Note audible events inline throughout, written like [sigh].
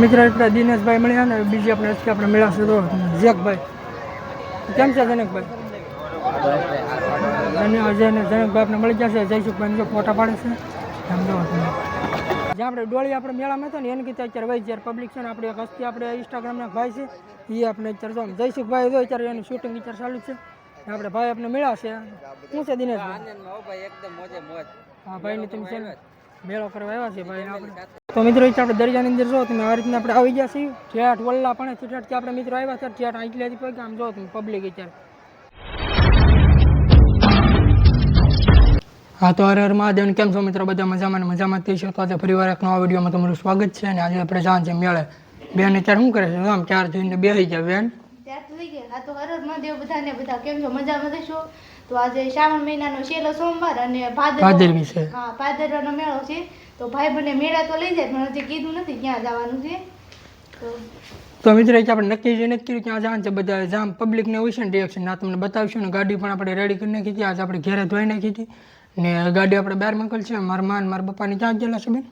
મિત્રો આપણે દિનેશભાઈ મળ્યા ને બીજી આપણે આજથી આપણે મેળાશે તો જેકભાઈ કેમ છે જનકભાઈ અને અજય ને જનકભાઈ આપણે મળી જશે છે જયસુખભાઈ જો ફોટા પાડે છે. એમ જો આપણે ડોળી આપણે મેળામાં હતા ને એને કીધું અત્યારે ભાઈ જ્યારે પબ્લિક છે ને આપણે એક હસ્તી આપણે ઇન્સ્ટાગ્રામના ભાઈ છે એ આપણે અત્યારે જો જયસુખભાઈ હોય અત્યારે એનું શૂટિંગ અત્યારે ચાલુ છે. આપણે ભાઈ આપણે મળ્યા છે. શું છે દિનેશભાઈ? હા ભાઈની તમે મેળો કરવા આવ્યા છે ભાઈ આપણે તો મિત્રો એ આપણે દરિયાની અંદર જો તમે આ રીતના આપણે આવી ગયા છીએ. ઠેઠ વલ્લા પણ ઠેઠથી આપણે મિત્રો આવ્યા છે ઠેઠ આટલેથી પગ આમ જો તમે પબ્લિક અત્યારે. હા તો હરે હર મહાદેવ કેમ છો મિત્રો? બધા મજામાં મજામાં તે છે. તો આજે ફરીવાર એક નવા વિડીયોમાં તમારું સ્વાગત છે અને આજે આપણે જાણ છે મેળે. બેન અત્યારે શું કરે છે? આમ ચાર જોઈને બેસી ગયા બેન. થઈ હા તો હર હર મહાદેવ બધાને બધા કેમ છો? મજામાં તો આજે શ્રાવણ મહિનાનો છેલ્લો સોમવાર અને ભાદરવી છે. હા ભાદરવાનો મેળો છે. તો ભાઈ બંને મેળા તો લઈ જાય પણ હજી કીધું નથી ક્યાં જવાનું છે. તો તો મિત્રો આપણે નક્કી જે નક્કી ક્યાં જવાનું છે બધા જામ પબ્લિકને હોય છે ને રિએક્શન ના તમને બતાવશું ને ગાડી પણ આપણે રેડી કરી નાખી હતી આજે આપણે ઘેરે ધોઈ નાખી હતી. ને ગાડી આપણે બહાર મોકલ છે મારા માન મારા પપ્પાની ક્યાં ગયેલા છે બેન?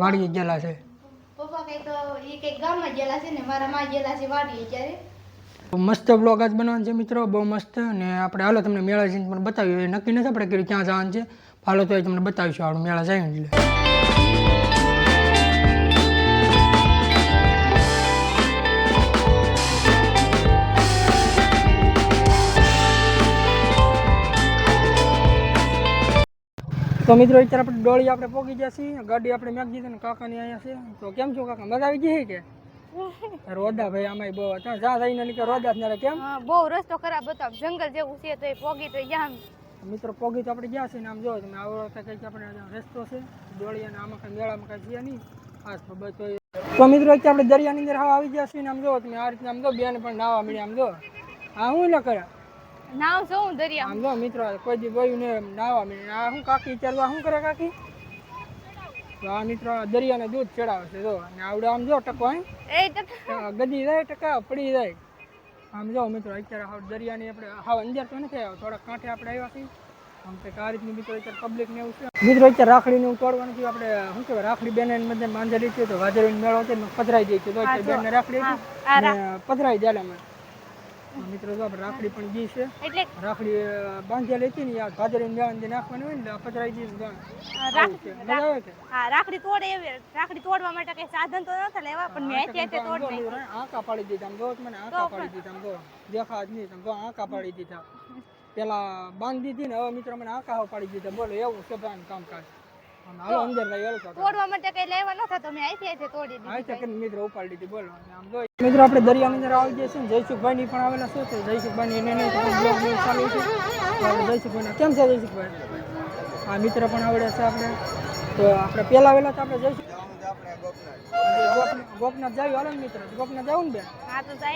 વાડીએ ગયેલા છે. પપ્પા કંઈક એ કંઈક ગામમાં ગયેલા છે ને મારા માં ગયેલા છે વાડીએ ત્યારે મસ્ત બ્લોગ આજ બનાવવાનો છે મિત્રો બહુ મસ્ત. ને આપણે હાલો તમને મેળા જઈને પણ બતાવ્યું એ નક્કી નથી આપણે ક્યાં જવાનું છે. હાલો તો એ તમને બતાવીશું આપણે મેળા જાય એટલે. તો મિત્રો અત્યારે આપણે ડોળી આપણે પોગી ગયા છીએ ગાડી આપણે મેક દીધી ને કાકાની અહીંયા છે. તો કેમ છો કાકા મજા આવી ગઈ કે? [laughs] રોદા ભાઈ આમાં બહુ હતા. જ્યાં જઈને નીકળે રોદા જ કેમ? બહુ રસ્તો ખરાબ હતો. જંગલ જેવું છે તો એ પોગી તો જ્યાં મિત્રો પોગી તો આપણે ગયા છે ને આમ જો તમે આવો તો કંઈક આપણે રસ્તો છે દોડીએ અને આમાં કંઈ મેળામાં કંઈ છે નહીં. આ બસ તો મિત્રો અત્યારે આપણે દરિયાની અંદર હાવ આવી ગયા છે ને આમ જો તમે આ રીતના આમ જો બેન પણ નાવા મળ્યા આમ જો આ હું ન કરે નાવ જોઉં દરિયા. આમ જો મિત્રો કોઈ દી બોયું ને નાવા મળ્યા. આ શું કાકી ચાલવા શું કરે કાકી? તો આ મિત્રો દરિયાને દૂધ ચડાવે છે જો. અને આવડે આમ જો ટકો એ ટકા ગદી જાય ટકા પડી જાય. આમ જાઓ મિત્રો અત્યારે હાવ દરિયાની આપણે હાવ અંદર તો નથી આવ્યો થોડા કાંઠે આપણે આવ્યા છીએ. આમ કંઈક આ રીતની મિત્રો અત્યારે પબ્લિક ને એવું છે. મિત્રો અત્યારે રાખડીને એવું તોડવાનું થયું આપણે શું કહેવાય રાખડી બેન બધા બાંધેલી છે તો વાજરીનો મેળો ને પધરાઈ છે તો બેનને રાખડી હતી ને પધરાઈ જાય અમે મિત્રો જો આપણે રાખડી પણ ગઈ છે. એટલે રાખડી બાંધી લેતી ને યાર ભાદરીને મેળા અંદર નાખવાની હોય ને પધરાઈ ગઈ છે. આવું છે. મજા આવે કે? હા રાખડી તોડે એવી રાખડી તોડવા માટે કઈ સાધન તો નતા લેવા પણ મેં એટલે તે તોડ જો, આંકા પાડી દીધા આમ જો મને આંકા પાડી દીધા આમ જો. દેખા જ નહીં આમ જો આંકા પાડી દીધા. પેલા બાંધી દીધી ને હવે મિત્રો મને આંકા પાડી દીધા. બોલો એવું છે ભાઈ કામકાજ. હાલો અંદર લઈ હાલો તોડવા માટે કઈ લેવા નતા તમે આઈથી આઈથી તોડી દીધી છે. ચકન મિત્ર ઉપાડી દીધી બોલો. આમ જો મિત્રો આપણે દરિયાની અંદર આવી ગયા છે ને જયસુખભાઈ ની પણ આવેલા છે તો જયસુખભાઈ એને નહીં તો બ્લોગ ને ચાલુ છે. જયસુખભાઈ કેમ છે જયસુખભાઈ? આ મિત્ર પણ આવડે છે આપણે. તો આપણે પહેલા વેલા તો આપણે જયસુખ ગોપનાથ જાવી હાલો મિત્ર ગોપનાથ જાવ ને બેન?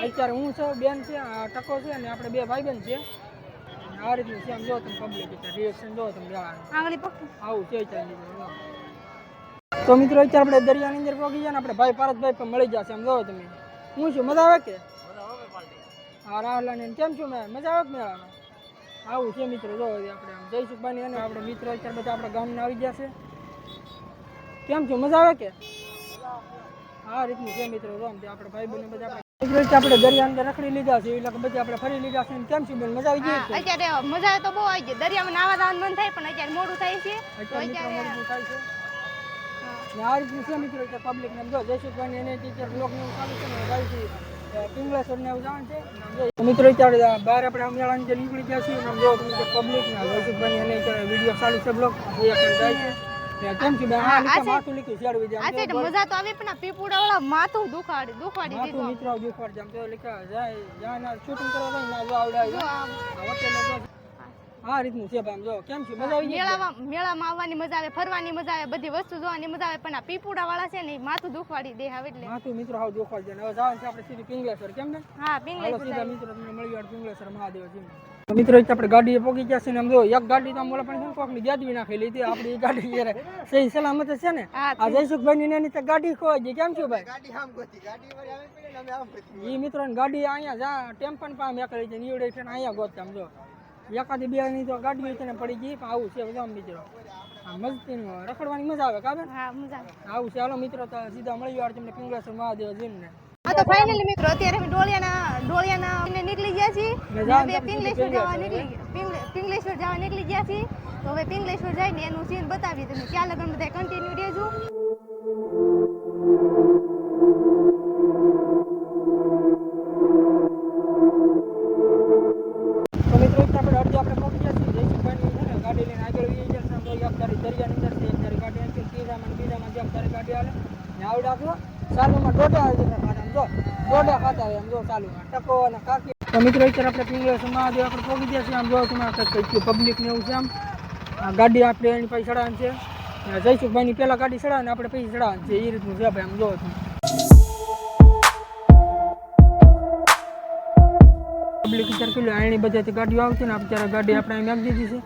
અત્યારે હું છું બેન છે ટકો છે અને આપણે બે ભાઈ બેન છે અને આ રીતનું છે આમ જો તમે પબ્લિક રિએક્શન જો તમે જવાનું આંગળી પકડ આવું છે અત્યારે મિત્રો જો. તો મિત્રો અત્યારે આપણે દરિયાની અંદર પહોંચી ને આપણે ભાઈ પારસભાઈ પણ મળી જશે આમ જો તમે. હું છું, મજા આવે કે? હા રાહલાની કેમ છું મેં? મજા આવે કે મેળામાં? આવું છે મિત્રો, જો આપણે આમ જયસુખભાઈ અને આપણે મિત્રો અત્યારે બધા આપણા ગામના આવી ગયા છે. કેમ છું? મજા આવે કે? આ રીતનું છે મિત્રો, જે આપણે ભાઈ બને બધા આપણે દરિયા અંદર રખડી લીધા છે એટલે બધી આપણે ફરી લીધા છે કેમ છે બેન મજા આવી ગઈ અત્યારે મજા તો બહુ આવી ગઈ. દરિયામાં નાવા જવાનું મન થાય પણ અત્યારે મોડું થાય છે. અત્યારે મોડું થાય છે. આ રીતનું છે મિત્રો કે પબ્લિક ને જો જયસુખભાઈ એને ટીચર બ્લોક ને ચાલુ છે ને ગાયથી પિંગલેશ્વર ને એવું જાણ છે. જો મિત્રો અત્યારે બહાર આપણે અમદાવાદ મેળાની નીકળી ગયા છીએ જો પબ્લિક ને જયસુખભાઈ એને વીડિયો ચાલુ છે બ્લોક એ આપણે જાય છે. કેમ છે બેન આ માથું લીધું શેડવી દે આ છે મજા તો આવી પણ આ પીપુડા વાળા માથું દુખાડી દુખાડી માથું મિત્રો દુખાડ જામ તો લીધા જાય જાય ના શૂટિંગ કરવા ના આમ. આ વચ્ચેનો જો આ રીતનું છે ભાઈ જો કેમ છે? મજા આવી મેળામાં મેળામાં આવવાની મજા આવે ફરવાની મજા આવે બધી વસ્તુ જોવાની મજા આવે પણ આ પીપુડા વાળા છે ને માથું દુખવાડી દે હવે એટલે. માથું મિત્રો હાવ દુખવાડી દે હવે જવાનું છે આપણે સીધી પિંગલેશ્વર કેમ ને હા પિંગલેશ્વર સીધા મિત્રો તમને મળી વાર પિંગલેશ્વર મહાદેવ છે મિત્રો એક આપણે ગાડી પોકી ગયા છે ને આમ જો એક ગાડી તો આમ ઓલા કોકની ગાડી નાખેલી હતી આપણી ગાડી જયારે સહી સલામત છે ને? આ જયસુખભાઈ ની એની ગાડી ખોવાઈ ગઈ કેમ છું ભાઈ? ગાડી મિત્રો ગોતી ગાડી અહીંયા જા ટેમ્પન પામ એકલી છે નીવડે છે ને અહીંયા ગોત આમ જો. એકાદી બે ની તો ગાડી છે ને પડી ગઈ. પણ આવું છે બધા મિત્રો. આ મસ્તી રખડવાની મજા આવે કાબે હા મજા આવે. આવું ચાલો મિત્રો તો સીધા મળી વાર તમને પિંગળેશ્વર મહાદેવ જીને આ તો ફાઇનલી મિત્રો અત્યારે અમે ડોળિયાના ડોળિયાના અમને નીકળી ગયા છીએ. બે પિંગલેશ્વર જવા નીકળી પિંગલેશ્વર જવા નીકળી ગયા છીએ. તો હવે પિંગલેશ્વર જઈને એનું સીન બતાવીએ તમે ક્યાં લગન બધા કન્ટિન્યુ રહેજો. ચાલુમાં દોઢા આવી જો દોઢા ખાતા હોય એમ, જો ચાલુમાં ટકો અને કાકી. મિત્રો, અત્યારે આપણે પિંગળેશ્વર મહાદેવ, આપણે પહોંચી ગયા છીએ. આમ જો તમે પબ્લિક ને એવું છે આમ. ગાડી આપણે એની પાસે ચડાવવાની છે. જઈશું જયસુખભાઈની પહેલાં ગાડી ચડાવે ને આપણે પછી ચડાવવાની છે. એ રીતનું છે ભાઈ, આમ જો પબ્લિક વિચાર કર્યો આની બધાથી ગાડીઓ આવતી ને અત્યારે ગાડી આપણે મેક દીધી છે.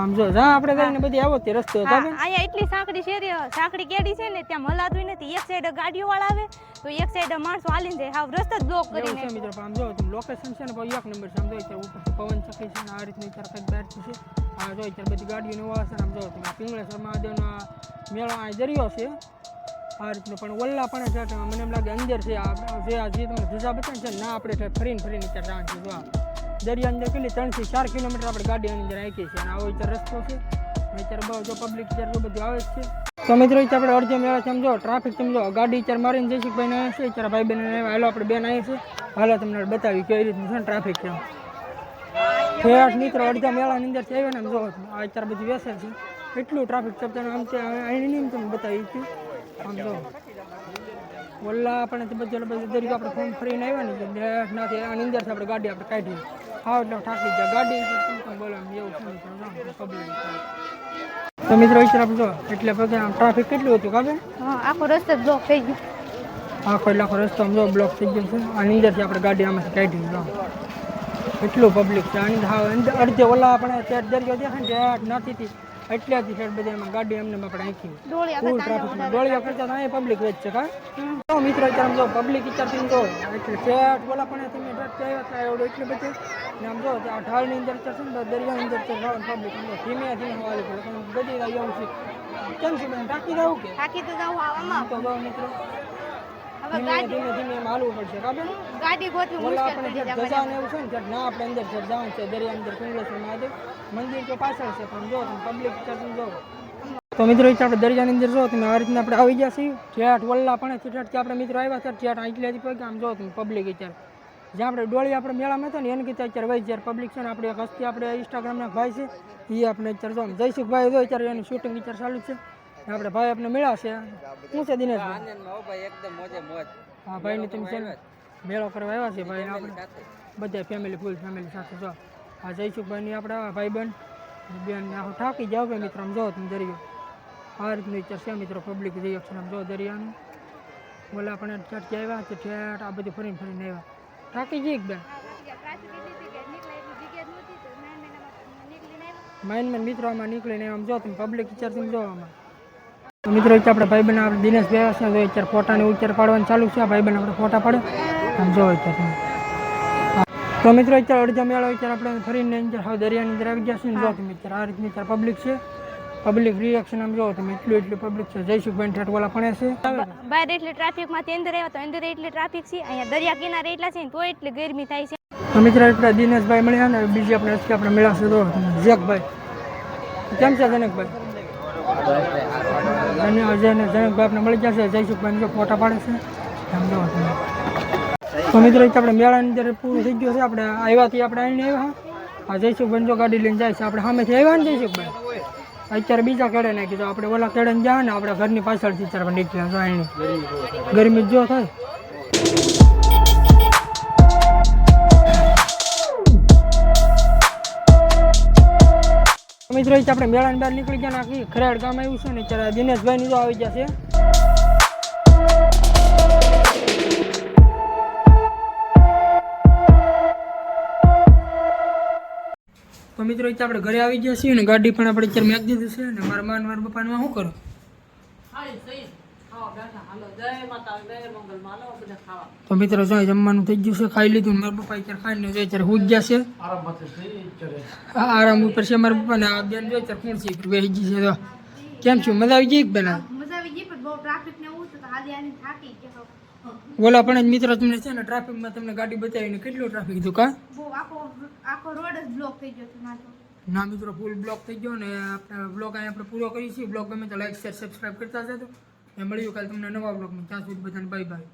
આમ જો જ્યાં આપણે જઈને બધી આવો તે રસ્તો હા, કાબે અહીંયા એટલી સાંકડી શેરી સાંકડી કેડી છે ને ત્યાં મલાતું નથી. એક સાઈડ ગાડીઓ વાળા આવે તો એક સાઈડ માણસો હાલીને જાય. હાવ રસ્તો જ બ્લોક એવું કરીને છે મિત્રો આમ જો તમે લોકેશન છે ને ભાઈ એક નંબર છે. આમ જો અત્યારે ઉપરથી પવન ચકી છે ને આ રીતની તરફ બહારથી છે. આ જો અત્યારે બધી ગાડીઓ ને છે ને આમ જો તમે પિંગળેશ્વર મહાદેવનો મેળો આ દરિયો છે. આ રીતનો પણ ઓલ્લા પણ છે મને એમ લાગે અંદર છે આ જે આ જે તમને ધજા બતાવે છે ના આપણે ફરીને ફરીને ત્યાં જવાનું છે જો આ. દરિયા અંદર કેટલી ત્રણથી ચાર કિલોમીટર આપણે ગાડીની અંદર આંકી છે અને આવો અત્યારે રસ્તો છે અને અત્યારે બહુ જો પબ્લિક અત્યારે જો બધું આવે જ છે તો મિત્રો અત્યારે આપણે અડધો મેળા સમજો ટ્રાફિક સમજો ગાડી અત્યારે મારીને જયશીખભાઈ ને છે અત્યારે ભાઈ બહેન હાલો આપણે બેન આવી છે, હાલો તમને બતાવી કઈ રીતનું છે ને ટ્રાફિક કેમ ઠેઠ મિત્રો, અડધા મેળાની અંદર છે ને આમ જો, આ અત્યારે બધી વેસે છે. એટલું ટ્રાફિક છે તમને આમ ત્યાં અહીં નહીં તમને બતાવી છું. આમ જો. ઓલા આપણે તે બધું બધું દરેક આપણે ફોન ફરીને આવ્યા ને ઠેઠ નાથી આની અંદર આપણે ગાડી આપણે કાઢી. હા એટલે ઠાકી જાય. ગાડી બોલો એવું મિત્રો તો આપણે એટલે પછી આમ ટ્રાફિક કેટલું હતું કાબે હા આખો રસ્તો બ્લોક થઈ ગયો. આખો લાખો રસ્તો આમ જો બ્લોક થઈ ગયો છે. અને અંદરથી આપણે ગાડી આમાંથી કાઢી જો. એટલું પબ્લિક છે. આની હા અડધે ઓલા આપણે ત્યાં દરિયો દેખાય ને ત્યાં નથી હતી. એટલેથી સાઈડ બધા એમાં ગાડી એમને આપણે આંખી. ફૂલ ટ્રાફિક ટ્રાફિકમાં કરતા તો અહીંયા પબ્લિક વેચ છે કા તો મિત્રો અત્યારે જો પબ્લિક ઇચ્છા તમે જો એટલે ઠેઠ બોલા પણ એવડું બધું ને આમ જો ઢાળની અંદર છે ને દરિયાની અંદર છે પબ્લિક ધીમે ધીમે હવાલી પડે. પણ બધી રાહ એવું છે. કેમ છે બેન ટાંકી દઉં કે? થાકી તો બહુ મિત્રો. ધીમે ધીમે ધીમે એમ હાલવું પડશે. કા ગાડી ગોતવી મુશ્કેલ થઈ જાય એવું છે ને આપણે અંદર છે જવાનું છે દરિયા અંદર મહાદેવ. મંદિર તો પાછળ છે પણ જો તમે પબ્લિક જો. તો મિત્રો એ આપણે દરિયાની અંદર જો તમે આ રીતના આપણે આવી ગયા છીએ. ઠેઠ વલ્લા પણ ઠેઠથી આપણે મિત્રો આવ્યા હતા ઠેઠ અહીંથી પગ આમ જો તમે પબ્લિક અત્યારે. જ્યાં આપણે ડોળી આપણે મેળામાં હતા ને એને કીધું અત્યારે ભાઈ જ્યારે પબ્લિક છે ને આપણે એક હસ્તી આપણે ઇન્સ્ટાગ્રામના ભાઈ છે એ આપણે અત્યારે જો આમ જયસુખભાઈ જો અત્યારે એની શૂટિંગ અત્યારે ચાલુ જ છે. ને આપણે ભાઈ આપણે મળ્યા છે શું છે દિનેશભાઈ? હા ભાઈની તમે છે ને મેળો કરવા આવ્યા છે ભાઈ આપણે બધા ફેમિલી ફૂલ ફેમિલી સાથે જો. આ જયસુખભાઈની આપણે આ ભાઈબંધ બેન ને આખું થાકી જાવ ભાઈ મિત્રો આમ જો તમે દરિયો. આ રીતનું વિચાર છે મિત્રો પબ્લિક રિએક્શન આમ જો દરિયાનું. બોલા આપણે ઠેઠ આવ્યા છે ઠેઠ આ બધું ફરીને ફરીને આવ્યા. થાકી જઈ બેન માઇનમાં માં મિત્રો આમાં નીકળીને આમ જો તમે પબ્લિક વિચાર તમે જોવામાં મિત્રો અત્યારે આપણે ભાઈબંધ આપણે દિનેશ ભાઈ છે તો અત્યારે ફોટાને ઉચ્ચાર પાડવાનું ચાલુ છે ભાઈ બહેન આપણે ફોટા પાડે આમ જો અત્યારે તમે. તો મિત્રો અત્યારે અડધા મેળો અત્યારે આપણે ફરીને અંદર હવે દરિયાની અંદર આવી ગયા છે ને જો તમે અત્યારે આ રીતની અત્યારે પબ્લિક છે. પબ્લિક રિએક્શન આમ જો તમે એટલું એટલું પબ્લિક છે. જયસુખભાઈ વાળા પણ છે. બહાર એટલે ટ્રાફિકમાંથી અંદર આવ્યા તો અંદર એટલે ટ્રાફિક છે. અહીંયા દરિયા કિનારે એટલા છે ને તો એટલી ગરમી થાય છે. મિત્રો એટલે દિનેશભાઈ મળ્યા ને બીજી આપણે આજથી આપણે મેળાશે તો જગભાઈ કેમ છે જનકભાઈ? અને અજય ને જનકભાઈ આપણે મળી ગયા છે જયસુખભાઈ જો ફોટા પાડે છે. આમ જો તો મિત્રો આપણે મેળાની અંદર પૂરું થઈ ગયું છે. આપણે આવ્યાથી આપણે આવીને આવ્યા. આ જયસુખભાઈ જો ગાડી લઈને જાય છે આપણે સામેથી આવ્યા ને જયસુખભાઈ. અત્યારે બીજા કેળે નાખી તો આપણે ઓલા કેળે જાય ને, આપણે ઘરની પાછળથી અત્યારે નીકળ્યા જો અહીંની ગરમી જો થાય. મિત્રો આપણે મેળાની બહાર નીકળી ગયા નાખી ખરાડ ગામ આવ્યું છે ને, અત્યારે દિનેશભાઈ ની જો આવી ગયા છે. તો મિત્રો એ આપણે ઘરે આવી ગયા છીએ ને ગાડી પણ આપણે અત્યારે મેક દીધું છે ને મારા માન મારા પપ્પાને શું કરો? તો મિત્રો જો જમવાનું થઈ ગયું છે ખાઈ લીધું મારા પપ્પા અત્યારે ખાઈને જો અત્યારે હું ગયા છે. હા, આરામ ઉપર છે મારા પપ્પા ને આ બેન જો અત્યારે કોણ છે? બેસી ગઈ છે તો કેમ છું? મજા આવી ગઈ બેન? મજા આવી ગઈ પણ બહુ ટ્રાફિક ને એવું તો આજે આની થાકી ગયા ઓલા પણ જ મિત્રો તમને છે ને ટ્રાફિકમાં તમને ગાડી બતાવીને કેટલું ટ્રાફિક હતું કા? આખો આખો રોડ જ બ્લોક થઈ ગયો હતો ના મિત્રો ફૂલ બ્લોક થઈ ગયો ને આપણે બ્લોગ અહીં આપણે પૂરો કરીએ છીએ. બ્લોગ ગમે તો લાઈક શેર સબસ્ક્રાઈબ કરતા જજો. ને મળ્યું કાલે તમને નવા બ્લોગમાં ત્યાં સુધી બધાને બાય બાય